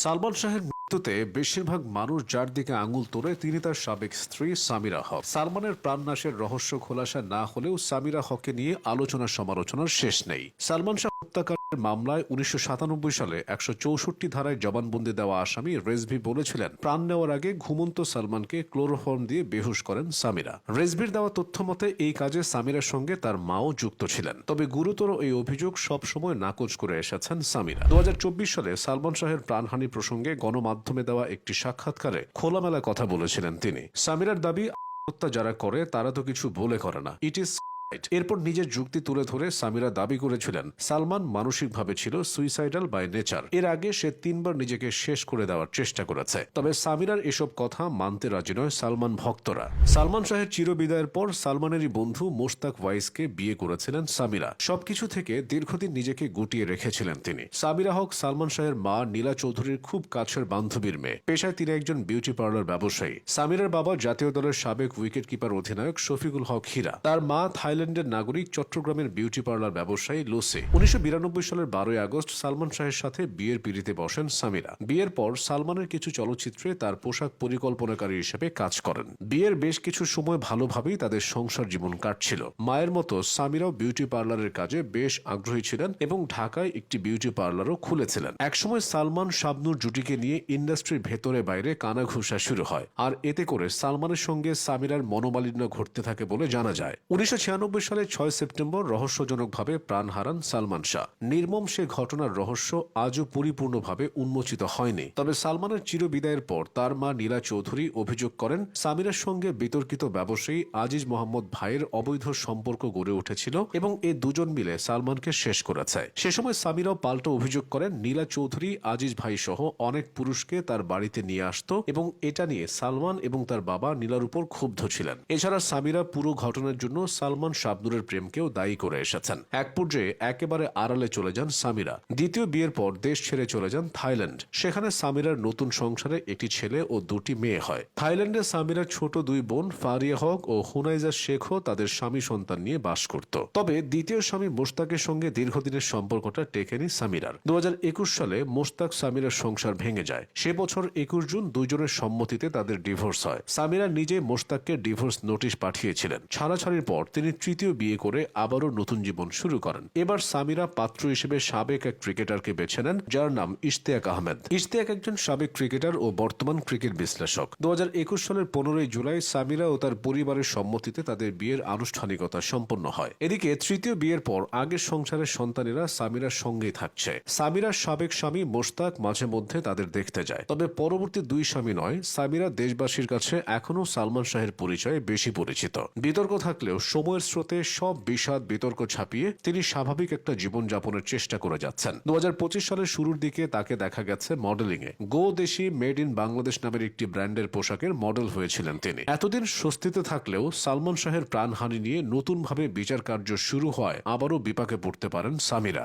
সালমান শাহের মৃত্যুতে বেশিরভাগ মানুষ যার দিকে আঙুল তোলে তিনি তার সাবেক স্ত্রী সামিরা হক। সালমানের প্রাণনাশের রহস্য খোলাসা না হলেও সামিরা হককে নিয়ে আলোচনা সমালোচনার শেষ নেই। সালমান শাহ হত্যাকাণ্ডের মামলায় উনিশশো সালে একশো চৌষট্টি ধারায় জবানবন্দি দেওয়া আসামি রেজভি বলেছিলেন, প্রাণ নেওয়ার আগে ঘুমন্ত সালমানকে ক্লোরোফর্ম দিয়ে বেহুশ করেন সামিরা। রেজভির দেওয়া তথ্য মতে, এই কাজে সামিরার সঙ্গে তার মাও যুক্ত ছিলেন। তবে গুরুতর এই অভিযোগ সবসময় নাকচ করে এসেছেন সামিরা। দু হাজার চব্বিশ সালে সালমান শাহের প্রাণহানি প্রসঙ্গে গণমাধ্যমে দেওয়া একটি সাক্ষাৎকারে খোলামেলা কথা বলেছিলেন তিনি। সামিরার দাবি হত্যা যারা করে, তারা তো কিছু বলে করে না। ইট ইজ এরপর নিজের যুক্তি তুলে ধরে সামিরা দাবি করেছিলেন, সালমান মানসিকভাবে ছিল সুইসাইডাল বাই নেচার এর আগে সে তিনবার নিজেকে শেষ করে দেওয়ার চেষ্টা করেছে। তবে সামিরার এসব কথা মানতে রাজি নয় সালমান ভক্তরা। সালমান শাহের চিরবিদায়ের পর সালমানেরই বন্ধু মোশতাক ওয়াইসকে বিয়ে করেছিলেন সামিরা। সবকিছু থেকে দীর্ঘদিন নিজেকে গুটিয়ে রেখেছিলেন তিনি। সামিরা হক সালমান শাহের মা নীলা চৌধুরীর খুব কাছের বান্ধবীর মেয়ে। পেশায় তিনি একজন বিউটি পার্লার ব্যবসায়ী। সামিরার বাবা জাতীয় দলের সাবেক উইকেট কিপার অধিনায়ক শফিকুল হক হীরা। তার মা থাইল্যান্ডের নাগরিক চট্টগ্রামের বিউটি পার্লার ব্যবসায়ী লুসি। উনিশশো সালের বারোই আগস্ট সালমান শাহের সাথে বিয়ের পিড়িতে বসেন সামিরা। বিয়ের পর সালমানের কিছু চলচ্চিত্রে তার পোশাক পরিকল্পনাকারী হিসেবে কাজ করেন। বিয়ের বেশ কিছু সময় ভালোভাবেই তাদের সংসার জীবন কাটছিল। মায়ের মতো সামিরাও বিউটি পার্লারের কাজে বেশ আগ্রহী ছিলেন এবং ঢাকায় একটি বিউটি পার্লারও খুলেছিলেন। একসময় সালমান শাবনুর জুটিকে নিয়ে ইন্ডাস্ট্রির ভেতরে বাইরে কানাঘুষা শুরু হয়। আর এতে করে সালমানের সঙ্গে সামিরার মনোমালিন্য ঘটতে থাকে বলে জানা যায়। উনিশশো ছিয়ানব্বই সালে ছয় সেপ্টেম্বর রহস্যজনকভাবে প্রাণ হারান সালমান শাহ। নির্মম সে ঘটনার রহস্য আজও পরিপূর্ণভাবে উন্মোচিত হয়নি। তবে সালমানের চিরবিদায়ের পর তার মা নীলা চৌধুরী অভিযোগ করেন, সামিরার সঙ্গে বিতর্কিত ব্যবসায়ী আজিজ মোহাম্মদ ভাইয়ের অবৈধ সম্পর্ক গড়ে উঠেছিল এবং এ দুজন মিলে সালমানকে শেষ করেছে। সে সময় সামিরাও পাল্টা অভিযোগ করেন, নীলা চৌধুরী, আজিজ ভাই সহ অনেক পুরুষকে তার বাড়িতে নিয়ে আসতো এবং এটা নিয়ে সালমান এবং তার বাবা নীলার উপর ক্ষুব্ধ ছিলেন। এছাড়া সামিরা পুরো ঘটনার জন্য সালমান শাবনুরের প্রেমকেও দায়ী করে এসেছেন। এক পর্যায়ে একেবারে আড়ালে চলে যান সামিরা। দ্বিতীয় বিয়ের পর দেশ ছেড়ে চলে যান থাইল্যান্ড। সেখানে সামিরার নতুন সংসারে একটি ছেলে ও দুটি মেয়ে হয়। থাইল্যান্ডে সামিরার ছোট দুই বোন ফারিয়া হক ও হুনাইজা শেখও তাদের স্বামী সন্তান নিয়ে বাস করত। তবে দ্বিতীয় স্বামী মোস্তাকের সঙ্গে দীর্ঘদিনের সম্পর্কটা টেকেনি সামিরার। দু হাজার একুশ সালে মোস্তাক সামিরার সংসার ভেঙে যায়। সে বছর একুশ জুন দুইজনের সম্মতিতে তাদের ডিভোর্স হয়। সামিরা নিজে মোস্তাককে ডিভোর্স নোটিশ পাঠিয়েছিলেন। ছাড়াছাড়ির পর তিনি তৃতীয় বিয়ে করে আবারও নতুন জীবন শুরু করেন। এবার সামিরা পাত্র হিসেবে সাবেক এক ক্রিকেটারকে বেছে নেন, যার নাম ইশতিয়াক আহমেদ। ইশতিয়াক একজন সাবেক ক্রিকেটার ও বর্তমান ক্রিকেট বিশ্লেষক। দু সালের পনেরোই জুলাই সামিরা ও তার পরিবারের সম্মতিতে তাদের বিয়ের আনুষ্ঠানিকতা সম্পন্ন হয়। এদিকে তৃতীয় বিয়ের পর আগের সংসারের সন্তানেরা সামিরার সঙ্গেই থাকছে। সামিরার সাবেক স্বামী মোশতাক মাঝে মধ্যে তাদের দেখতে যায়। তবে পরবর্তী দুই স্বামী নয়, সামিরা দেশবাসীর কাছে এখনও সালমান শাহের পরিচয়ে বেশি পরিচিত। বিতর্ক থাকলেও সময়ের স্রোতে সব বিষাদ বিতর্ক ছাপিয়ে তিনি স্বাভাবিক একটা জীবন যাপনের চেষ্টা করে যাচ্ছেন। দু হাজার পঁচিশ সালের শুরুর দিকে তাকে দেখা গেছে মডেলিং এ গো দেশি মেড ইন বাংলাদেশ নামের একটি ব্র্যান্ডের পোশাকের মডেল হয়েছিলেন তিনি। এতদিন স্বস্তিতে থাকলেও সালমান শাহের প্রাণহানি নিয়ে নতুনভাবে বিচার কার্য শুরু হয় আবারও বিপাকে পড়তে পারেন সামিরা।